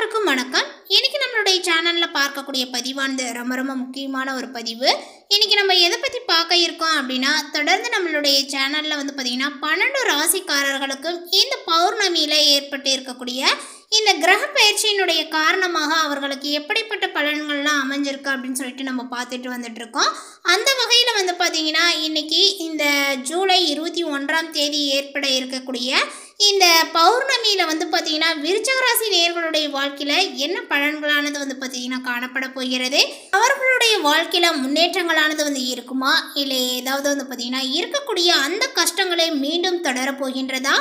அனைவருக்கும் வணக்கம். இன்னைக்கு நம்மளுடைய சேனலில் பார்க்கக்கூடிய பதிவானது ரொம்ப ரொம்ப முக்கியமான ஒரு பதிவு. இன்னைக்கு நம்ம எதை பற்றி பார்க்க இருக்கோம் அப்படின்னா தொடர்ந்து நம்மளுடைய சேனலில் வந்து பார்த்திங்கன்னா பன்னெண்டு ராசிக்காரர்களுக்கும் இந்த பௌர்ணமியில் ஏற்பட்டு இருக்கக்கூடிய இந்த கிரக பயிற்சியினுடைய காரணமாக அவர்களுக்கு எப்படிப்பட்ட பலன்கள்லாம் அமைஞ்சிருக்கு அப்படின்னு சொல்லிட்டு நம்ம பார்த்துட்டு வந்துட்டு இருக்கோம். அந்த வகையில் வந்து பார்த்திங்கன்னா இன்னைக்கு இந்த ஜூலை இருபத்தி ஒன்றாம் தேதி ஏற்பட இருக்கக்கூடிய இந்த பௌர்ணமியில் வந்து பார்த்தீங்கன்னா விருச்சகராசி நேர்களுடைய வாழ்க்கையில் என்ன பலன்களானது வந்து பார்த்தீங்கன்னா காணப்பட போகிறது? அவர்களுடைய வாழ்க்கையில் முன்னேற்றங்களானது வந்து இருக்குமா? இல்லை ஏதாவது வந்து பார்த்தீங்கன்னா இருக்கக்கூடிய அந்த கஷ்டங்களை மீண்டும் தொடரப்போகின்றதா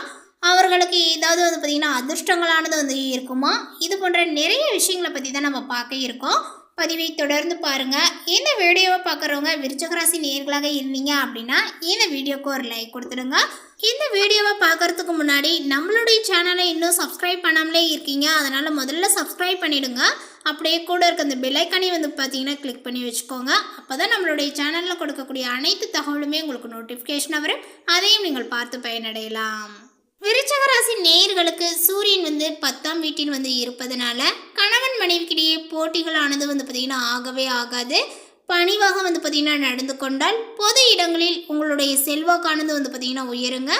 அவர்களுக்கு ஏதாவது வந்து பார்த்திங்கன்னா அதிர்ஷ்டங்களானது வந்து இருக்குமா? இது போன்ற நிறைய விஷயங்களை பற்றி தான் நம்ம பார்க்க இருக்கோம். பதிவை தொடர்ந்து பாருங்கள் இந்த வீடியோவை பார்க்குறவங்க விருச்சகராசி நேர்களாக இருந்தீங்க அப்படின்னா இந்த வீடியோக்கு ஒரு லைக் கொடுத்துடுங்க. இந்த வீடியோவை பார்க்கறதுக்கு முன்னாடி நம்மளுடைய சேனலை இன்னும் சப்ஸ்கிரைப் பண்ணாமலே இருக்கீங்க அதனால் முதல்ல சப்ஸ்கிரைப் பண்ணிடுங்க. அப்படியே கூட இருக்க அந்த பெல்லைக்கானே வந்து பார்த்தீங்கன்னா கிளிக் பண்ணி வச்சுக்கோங்க. அப்போ தான் நம்மளுடைய சேனலில் கொடுக்கக்கூடிய அனைத்து தகவலுமே உங்களுக்கு நோட்டிஃபிகேஷனாக வரும். அதையும் நீங்கள் பார்த்து பயனடையலாம். விருச்சகராசி நேயர்களுக்கு சூரியன் வந்து பத்தாம் வீட்டில் வந்து இருப்பதனால கணவன் மனைவிக்கிடையே போட்டிகளானது வந்து பார்த்திங்கன்னா ஆகவே ஆகாது. பணிவாக வந்து பார்த்திங்கன்னா நடந்து கொண்டால் பொது இடங்களில் உங்களுடைய செல்வாக்கானது வந்து பார்த்திங்கன்னா உயருங்க.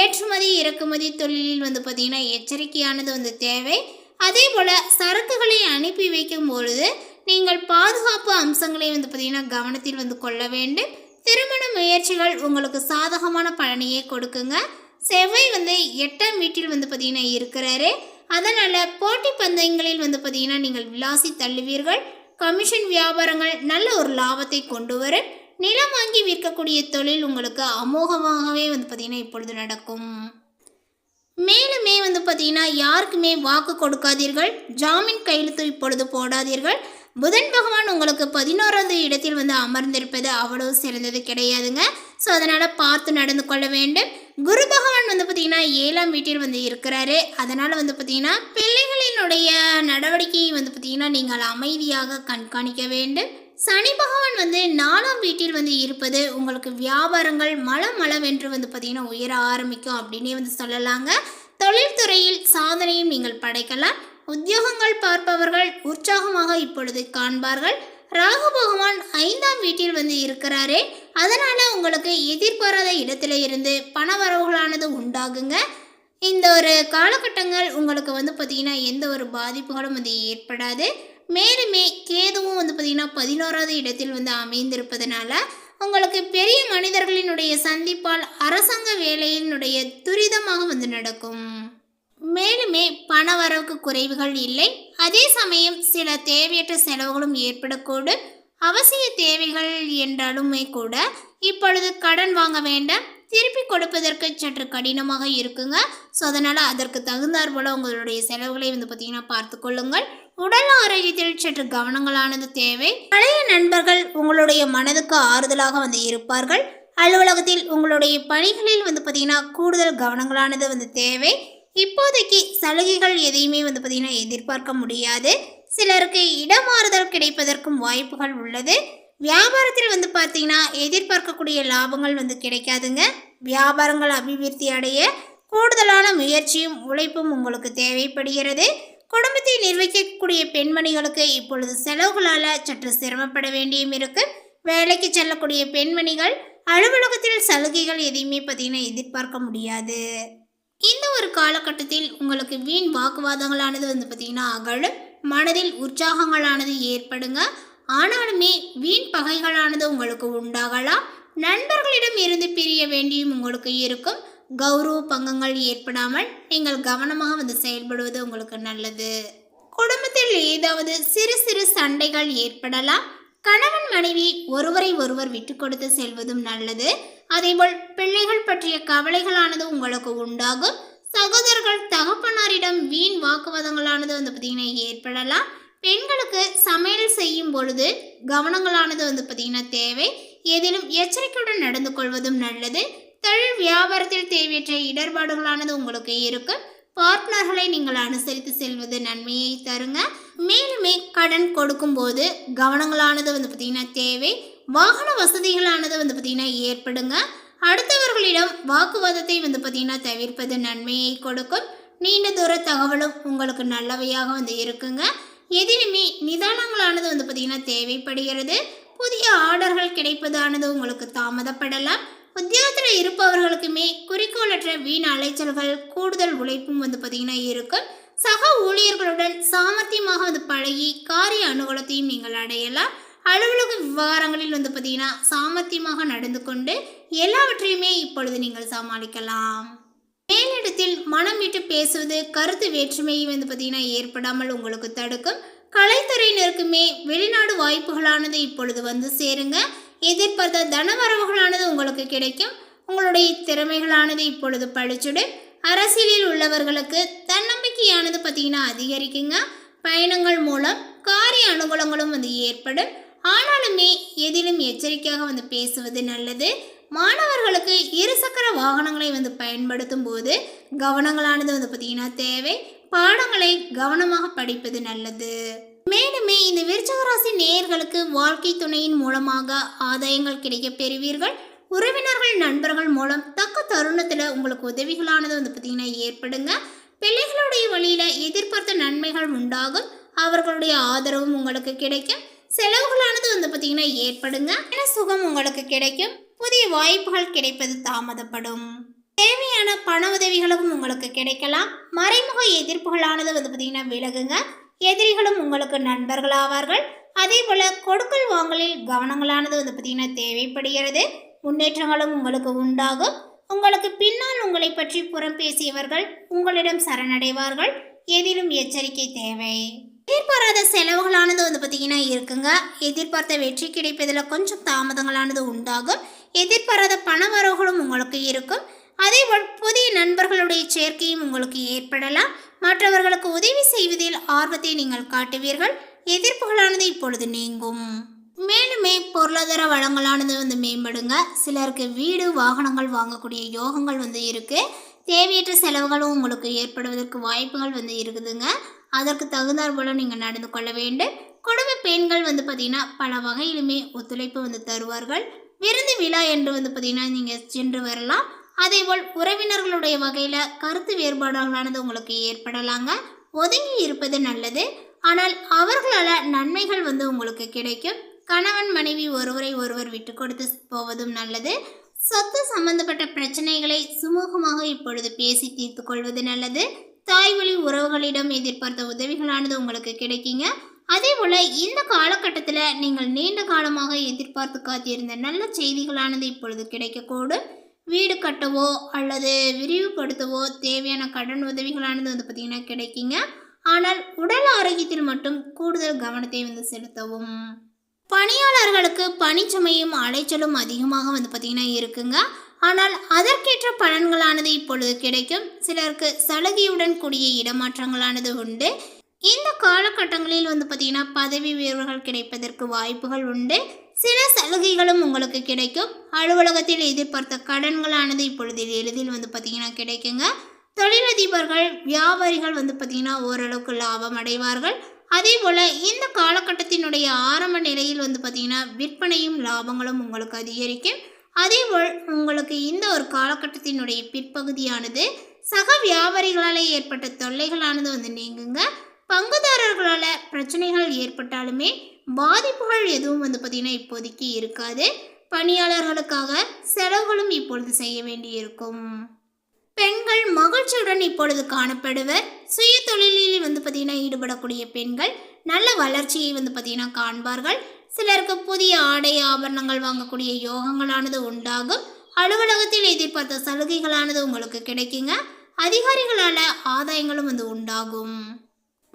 ஏற்றுமதி இறக்குமதி தொழிலில் வந்து பார்த்திங்கன்னா எச்சரிக்கையானது வந்து தேவை. அதே போல் சரக்குகளை அனுப்பி வைக்கும் பொழுது நீங்கள் பாதுகாப்பு அம்சங்களை வந்து பார்த்திங்கன்னா கவனத்தில் வந்து கொள்ள வேண்டும். திருமண முயற்சிகள் உங்களுக்கு சாதகமான பலனையே கொடுக்குங்க. செவ்வாய் வந்து எட்டாம் வீட்டில் வந்து பார்த்தீங்கன்னா இருக்கிறாரு. அதனால் போட்டி பந்தயங்களில் வந்து பார்த்தீங்கன்னா நீங்கள் விலாசி தள்ளுவீர்கள். கமிஷன் வியாபாரங்கள் நல்ல ஒரு லாபத்தை கொண்டு வரும் நிலம் வாங்கி விற்கக்கூடிய தொழில் உங்களுக்கு அமோகமாகவே வந்து பார்த்திங்கன்னா இப்பொழுது நடக்கும். மேலுமே வந்து பார்த்தீங்கன்னா யாருக்குமே வாக்கு கொடுக்காதீர்கள். ஜாமீன் கையெழுத்து இப்பொழுது போடாதீர்கள். புதன் பகவான் உங்களுக்கு பதினோராவது இடத்தில் வந்து அமர்ந்திருப்பது அவ்வளவு சிறந்தது கிடையாதுங்க. ஸோ அதனால் பார்த்து நடந்து கொள்ள வேண்டும். குரு பகவான் வந்து பார்த்திங்கன்னா ஏழாம் வீட்டில் வந்து இருக்கிறாரு. அதனால் வந்து பார்த்திங்கன்னா பிள்ளைகளினுடைய நடவடிக்கையை வந்து பார்த்திங்கன்னா நீங்கள் அமைதியாக கண்காணிக்க வேண்டும். சனி பகவான் வந்து நாலாம் வீட்டில் வந்து இருப்பது உங்களுக்கு வியாபாரங்கள் மல மலவென்று வந்து பார்த்திங்கன்னா உயர ஆரம்பிக்கும் அப்படின்னே வந்து சொல்லலாங்க. தொழில்துறையில் சாதனையும் நீங்கள் படைக்கலாம். உத்தியோகங்கள் பார்ப்பவர்கள் உற்சாகமாக இப்பொழுது காண்பார்கள். ராகு பகவான் ஐந்தாம் வீட்டில் வந்து இருக்கிறாரே. அதனால் உங்களுக்கு எதிர்பாராத இடத்துல இருந்து பண வரவுகளானது உண்டாகுங்க. இந்த ஒரு காலகட்டங்கள் உங்களுக்கு வந்து பார்த்திங்கன்னா எந்த ஒரு பாதிப்புகளும் வந்து ஏற்படாது. மேலுமே கேதுவும் வந்து பார்த்திங்கன்னா பதினோராவது இடத்தில் வந்து அமைந்திருப்பதனால உங்களுக்கு பெரிய மனிதர்களினுடைய சந்திப்பால் அரசாங்க வேலையினுடைய துரிதமாக வந்து நடக்கும். மேலுமே பண வரவுக்கு குறைவுகள் இல்லை. அதே சமயம் சில தேவையற்ற செலவுகளும் ஏற்படக்கூடும். அவசிய தேவைகள் என்றாலுமே கூட இப்பொழுது கடன் வாங்க வேண்டாம். திருப்பி கொடுப்பதற்கு சற்று கடினமாக இருக்குங்க. ஸோ அதனால் அதற்கு தகுந்தாற் போல் உங்களுடைய செலவுகளை வந்து பார்த்தீங்கன்னா பார்த்து கொள்ளுங்கள். உடல் ஆரோக்கியத்தில் சற்று கவனங்களானது தேவை. பழைய நண்பர்கள் உங்களுடைய மனதுக்கு ஆறுதலாக வந்து இருப்பார்கள். அலுவலகத்தில் உங்களுடைய பணிகளில் வந்து பார்த்தீங்கன்னா கூடுதல் கவனங்களானது வந்து தேவை. இப்போதைக்கு சலுகைகள் எதையுமே வந்து பார்த்திங்கன்னா எதிர்பார்க்க முடியாது. சிலருக்கு இடமாறுதல் கிடைப்பதற்கும் வாய்ப்புகள் உள்ளது. வியாபாரத்தில் வந்து பார்த்தீங்கன்னா எதிர்பார்க்கக்கூடிய லாபங்கள் வந்து கிடைக்காதுங்க. வியாபாரங்கள் அபிவிருத்தி அடைய கூடுதலான முயற்சியும் உழைப்பும் உங்களுக்கு தேவைப்படுகிறது. குடும்பத்தை நிர்வகிக்கக்கூடிய பெண்மணிகளுக்கு இப்பொழுது செலவுகளால் சற்று சிரமப்பட வேண்டியும் இருக்கு. வேலைக்கு செல்லக்கூடிய பெண்மணிகள் அலுவலகத்தில் சலுகைகள் எதையுமே பார்த்தீங்கன்னா எதிர்பார்க்க முடியாது. இந்த ஒரு காலகட்டத்தில் உங்களுக்கு வீண் வாக்குவாதங்களானது வந்து பார்த்திங்கன்னா அகழும். மனதில் உற்சாகங்களானது ஏற்படுங்க. ஆனாலுமே வீண் பகைகளானது உங்களுக்கு உண்டாகலாம். நண்பர்களிடம் இருந்து பிரிய வேண்டியும் உங்களுக்கு இருக்கும். கௌரவ பங்கங்கள் ஏற்படாமல் நீங்கள் கவனமாக வந்து செயல்படுவது உங்களுக்கு நல்லது. குடும்பத்தில் ஏதாவது சிறு சிறு சண்டைகள் ஏற்படலாம். கணவன் மனைவி ஒருவரை ஒருவர் விட்டு கொடுத்து செல்வதும் நல்லது. அதேபோல் பிள்ளைகள் பற்றிய கவலைகளானது உங்களுக்கு உண்டாகும். சகோதரர்கள் தகப்பனாரிடம் வீண் வாக்குவாதங்களானது வந்து பார்த்தீங்கன்னா ஏற்படலாம். பெண்களுக்கு சமையல் செய்யும் பொழுது கவனங்களானது வந்து பார்த்திங்கன்னா தேவை. ஏதேனும் எச்சரிக்கையுடன் நடந்து கொள்வதும் நல்லது. தொழில் வியாபாரத்தில் தேவையற்ற இடர்பாடுகளானது உங்களுக்கு இருக்கும் பார்ட்னர்களை நீங்கள் அனுசரித்து செல்வது நன்மையை தருங்க. மேலுமே கடன் கொடுக்கும்போது கவனங்களானது வந்து பார்த்திங்கன்னா தேவை. வாகன வசதிகளானது வந்து பார்த்திங்கன்னா ஏற்படுங்க. அடுத்தவர்களிடம் வாக்குவாதத்தை வந்து பார்த்திங்கன்னா தவிர்ப்பது நன்மையை கொடுக்கும். நீண்ட தூர தகவலும் உங்களுக்கு நல்லவையாக வந்து இருக்குங்க. எதிலுமே நிதானங்களானது வந்து பார்த்திங்கன்னா தேவைப்படுகிறது. புதிய ஆர்டர்கள் கிடைப்பதானது உங்களுக்கு தாமதப்படலாம். உத்தியோகத்தில் இருப்பவர்களுக்குமே குறிக்கோளற்ற வீண் அலைச்சல்கள் கூடுதல் உழைப்பும் வந்து பார்த்திங்கன்னா இருக்கும். சக ஊழியர்களுடன் சாமர்த்தியமாக வந்து பழகி காரிய அனுகூலத்தையும் நீங்கள் அடையலாம். அலுவலக விவகாரங்களில் வந்து பார்த்தீங்கன்னா சாமர்த்தியமாக நடந்து கொண்டு எல்லாவற்றையுமே இப்பொழுது நீங்கள் சமாளிக்கலாம். மேலிடத்தில் மனம் விட்டு பேசுவது கருத்து வேற்றுமையை வந்து பார்த்தீங்கன்னா ஏற்படாமல் உங்களுக்கு தடுக்கும். கலைத்துறையினருக்குமே வெளிநாடு வாய்ப்புகளானது இப்பொழுது வந்து சேருங்க. எதிர்பார்த்த தனவரவுகளானது உங்களுக்கு கிடைக்கும். உங்களுடைய திறமைகளானது இப்பொழுது பழிச்சுடு. அரசியலில் உள்ளவர்களுக்கு தன்னம்பிக்கையானது பார்த்தீங்கன்னா அதிகரிக்குங்க. பயணங்கள் மூலம் காரிய அனுகூலங்களும் வந்து ஏற்படும். ஆனாலுமே எதிலும் எச்சரிக்கையாக வந்து பேசுவது நல்லது. மாணவர்களுக்கு இருசக்கர வாகனங்களை வந்து பயன்படுத்தும் போது கவனங்களானது வந்து பார்த்தீங்கன்னா தேவை. பாடங்களை கவனமாக படிப்பது நல்லது. மேலுமே இந்த விருச்சகராசி நேயர்களுக்கு வாழ்க்கை துணையின் மூலமாக ஆதாயங்கள் கிடைக்க பெறுவீர்கள். உறவினர்கள் நண்பர்கள் மூலம் தக்க தருணத்தில் உங்களுக்கு உதவிகளானது வந்து பார்த்தீங்கன்னா ஏற்படுங்க. பிள்ளைகளுடைய வழியில் எதிர்பார்த்த நன்மைகள் உண்டாகும். அவர்களுடைய ஆதரவும் உங்களுக்கு கிடைக்கும். செலவுகளானது வந்து பார்த்தீங்கன்னா ஏற்படுங்க. என சுகம் உங்களுக்கு கிடைக்கும். புதிய வாய்ப்புகள் கிடைப்பது தாமதப்படும். தேவையான பண உதவிகளும் உங்களுக்கு கிடைக்கலாம். மறைமுக எதிர்ப்புகளானது வந்து பார்த்தீங்கன்னா விலகுங்க. எதிரிகளும் உங்களுக்கு நண்பர்களாவார்கள் அதே போல் கொடுக்கல் வாங்கலில் கவனங்களானது வந்து பார்த்தீங்கன்னா தேவைப்படுகிறது. முன்னேற்றங்களும் உங்களுக்கு உண்டாகும். உங்களுக்கு பின்னால் உங்களை பற்றி புறம் பேசியவர்கள் உங்களிடம் சரணடைவார்கள். எதிலும் எச்சரிக்கை தேவை. எதிர்பாராத செலவுகளானது வந்து பார்த்தீங்கன்னா இருக்குங்க. எதிர்பார்த்த வெற்றி கிடைப்பதில் கொஞ்சம் தாமதங்களானது உண்டாகும். எதிர்பாராத பண வரவுகளும் உங்களுக்கு இருக்கும். அதே புதிய நண்பர்களுடைய சேர்க்கையும் உங்களுக்கு ஏற்படலாம். மற்றவர்களுக்கு உதவி செய்வதில் ஆர்வத்தை நீங்கள் காட்டுவீர்கள். எதிர்ப்புகளானது இப்பொழுது நீங்கும். மேலுமே பொருளாதார வளங்களானது வந்து மேம்படுங்க. சிலருக்கு வீடு வாகனங்கள் வாங்கக்கூடிய யோகங்கள் வந்து இருக்குது தேவையற்ற செலவுகளும் உங்களுக்கு ஏற்படுவதற்கு வாய்ப்புகள் வந்து இருக்குதுங்க. அதற்கு தகுந்தாற் போல நீங்கள் நடந்து கொள்ள வேண்டும். குடும்ப பெண்கள் வந்து பார்த்திங்கன்னா பல வகையிலுமே ஒத்துழைப்பு வந்து தருவார்கள். விருந்து விழா என்று வந்து பார்த்திங்கன்னா நீங்கள் சென்று வரலாம். அதேபோல் உறவினர்களுடைய வகையில் கருத்து வேறுபாடுகளானது உங்களுக்கு ஏற்படலாங்க. ஒதுங்கி இருப்பது நல்லது. ஆனால் அவர்களால் நன்மைகள் வந்து உங்களுக்கு கிடைக்கும். கணவன் மனைவி ஒருவரை ஒருவர் விட்டு கொடுத்து போவதும் நல்லது. சொத்து சம்பந்தப்பட்ட பிரச்சனைகளை சுமூகமாக இப்பொழுது பேசி தீர்த்து கொள்வது நல்லது. தாய் வழி உறவுகளிடம் எதிர்பார்த்த உதவிகளானது உங்களுக்கு கிடைக்குங்க. அதே போல் இந்த காலகட்டத்தில் நீங்கள் நீண்ட காலமாக எதிர்பார்த்து காத்திருந்த நல்ல செய்திகளானது இப்பொழுது கிடைக்கக்கூடும். வீடு கட்டவோ அல்லது விரிவுபடுத்தவோ தேவையான கடன் உதவிகளானது வந்து பார்த்திங்கன்னா கிடைக்குங்க. ஆனால் உடல் ஆரோக்கியத்தில் மட்டும் கூடுதல் கவனத்தை வந்து செலுத்தவும். பணியாளர்களுக்கு பணிச்சுமையும் அலைச்சலும் அதிகமாக வந்து பார்த்திங்கன்னா இருக்குங்க. ஆனால் அதற்கேற்ற பலன்களானது இப்பொழுது கிடைக்கும். சிலருக்கு சலுகையுடன் கூடிய இடமாற்றங்களானது உண்டு. இந்த காலகட்டங்களில் வந்து பார்த்திங்கன்னா பதவி உயர்வுகள் கிடைப்பதற்கு வாய்ப்புகள் உண்டு. சில சலுகைகளும் உங்களுக்கு கிடைக்கும். அலுவலகத்தில் எதிர்பார்த்த கடன்களானது இப்பொழுது எளிதில் வந்து பார்த்திங்கன்னா கிடைக்குங்க. தொழிலதிபர்கள் வியாபாரிகள் வந்து பார்த்திங்கன்னா ஓரளவுக்கு லாபம் அடைவார்கள். அதே போல் இந்த காலகட்டத்தினுடைய ஆரம்ப நிலையில் வந்து பார்த்திங்கன்னா விற்பனையும் லாபங்களும் உங்களுக்கு அதிகரிக்கும். அதேபோல் உங்களுக்கு இந்த ஒரு காலகட்டத்தினுடைய பிற்பகுதியானது சக வியாபாரிகளால் ஏற்பட்ட தொல்லைகளானது வந்து நீங்குங்க. பங்குதாரர்களால் பிரச்சனைகள் ஏற்பட்டாலுமே பாதிப்புகள் எதுவும் வந்து பார்த்திங்கன்னா இப்போதைக்கு இருக்காது. பணியாளர்களுக்காக செலவுகளும் இப்பொழுது செய்ய வேண்டியிருக்கும். பெண்கள் மகிழ்ச்சியுடன் இப்பொழுது காணப்படுவர். சுய தொழிலில் வந்து பார்த்திங்கன்னா ஈடுபடக்கூடிய பெண்கள் நல்ல வளர்ச்சியை வந்து பார்த்திங்கன்னா காண்பார்கள். சிலருக்கு புதிய ஆடை ஆபரணங்கள் வாங்கக்கூடிய யோகங்களானது உண்டாகும். அலுவலகத்தில் எதிர்பார்த்த சலுகைகளானது உங்களுக்கு கிடைக்குங்க. அதிகாரிகளால் ஆதாயங்களும் வந்து உண்டாகும்.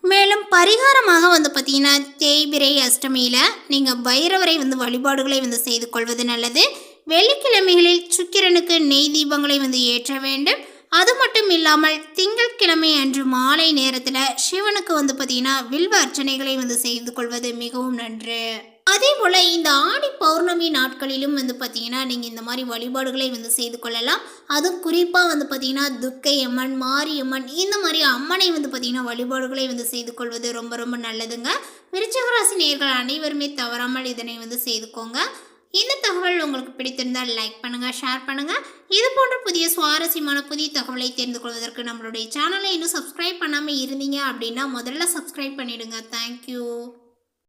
மேலும் பரிகாரமாக வந்து பார்த்தீங்கன்னா தேய்பிரை அஷ்டமியில் நீங்கள் பைரவரை வந்து வழிபாடுகளை வந்து செய்து கொள்வது நல்லது. வெள்ளிக்கிழமைகளில் சுக்கிரனுக்கு நெய் தீபங்களை வந்து ஏற்ற வேண்டும். அது மட்டும் இல்லாமல் திங்கட்கிழமை அன்று மாலை நேரத்தில் சிவனுக்கு வந்து பார்த்தீங்கன்னா வில்வ அர்ச்சனைகளை வந்து செய்து கொள்வது மிகவும் நன்று. அதே போல் இந்த ஆடி பௌர்ணமி நாட்களிலும் வந்து பார்த்தீங்கன்னா நீங்கள் இந்த மாதிரி வழிபாடுகளை வந்து செய்து கொள்ளலாம். அதுவும் குறிப்பாக வந்து பார்த்தீங்கன்னா துர்க்கை அம்மன் மாரியம்மன் இந்த மாதிரி அம்மனை வந்து பார்த்தீங்கன்னா வழிபாடுகளை வந்து செய்து கொள்வது ரொம்ப ரொம்ப நல்லதுங்க. விருச்சகராசி நேர்கள் அனைவருமே தவறாமல் இதனை வந்து செய்துக்கோங்க. இந்த தகவல் உங்களுக்கு பிடித்திருந்தால் லைக் பண்ணுங்கள் ஷேர் பண்ணுங்கள் இது போன்ற புதிய சுவாரஸ்யமான புதிய தகவலை தெரிந்து கொள்வதற்கு நம்மளுடைய சேனலை இன்னும் சப்ஸ்கிரைப் பண்ணாமல் இருந்தீங்க அப்படின்னா முதல்ல சப்ஸ்கிரைப் பண்ணிவிடுங்க தேங்க்யூ